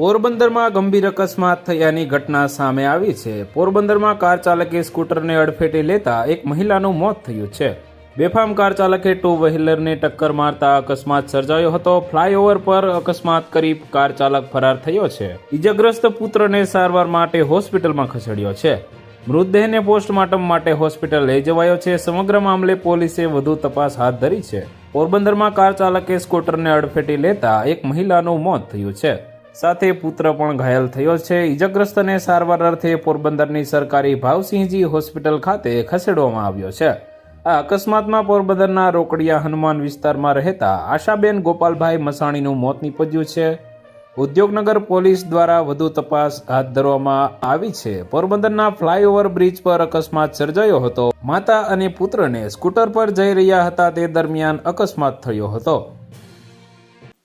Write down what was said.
પોરબંદરમાં ગંભીર અકસ્માત થયાની ઘટના સામે આવી છે. પોરબંદરમાં કાર ચાલકે સ્કૂટરને અડફેટે લેતા એક મહિલાનું મોત થયું છે. બેફામ કાર ચાલકે ટુ વ્હીલરને ટક્કર મારતા અકસ્માત સર્જાયો હતો. ફ્લાયઓવર પર અકસ્માત કરી કાર ચાલક ફરાર થયો છે. ઇજાગ્રસ્ત પુત્રને સારવાર માટે હોસ્પિટલમાં ખસેડ્યો છે. મૃતદેહને પોસ્ટમોર્ટમ માટે હોસ્પિટલ લઈ જવાયો છે. સમગ્ર મામલે પોલીસે વધુ તપાસ હાથ ધરી છે. પોરબંદરમાં કાર ચાલકે સ્કૂટરને અડફેટી લેતા એક મહિલાનું મોત થયું છે. સાથે પુત્ર પણ ઘાયલ થયો છે. ઇજાગ્રસ્તને સારવાર અર્થે પોરબંદરની સરકારી ભાવસિંહજી હોસ્પિટલ ખાતે ખસેડવામાં આવ્યો છે. આ અકસ્માતમાં પોરબંદરના રોકડિયા હનુમાન વિસ્તારમાં રહેતા આશાબેન ગોપાલભાઈ મસાણીનું મોત નીપજ્યું છે. ઉદ્યોગનગર પોલીસ દ્વારા વધુ તપાસ હાથ ધરવામાં આવી છે. પોરબંદરના ફ્લાયઓવર બ્રિજ પર અકસ્માત સર્જાયો હતો. માતા અને પુત્રને સ્કૂટર પર જઈ રહ્યા હતા તે દરમિયાન અકસ્માત થયો હતો.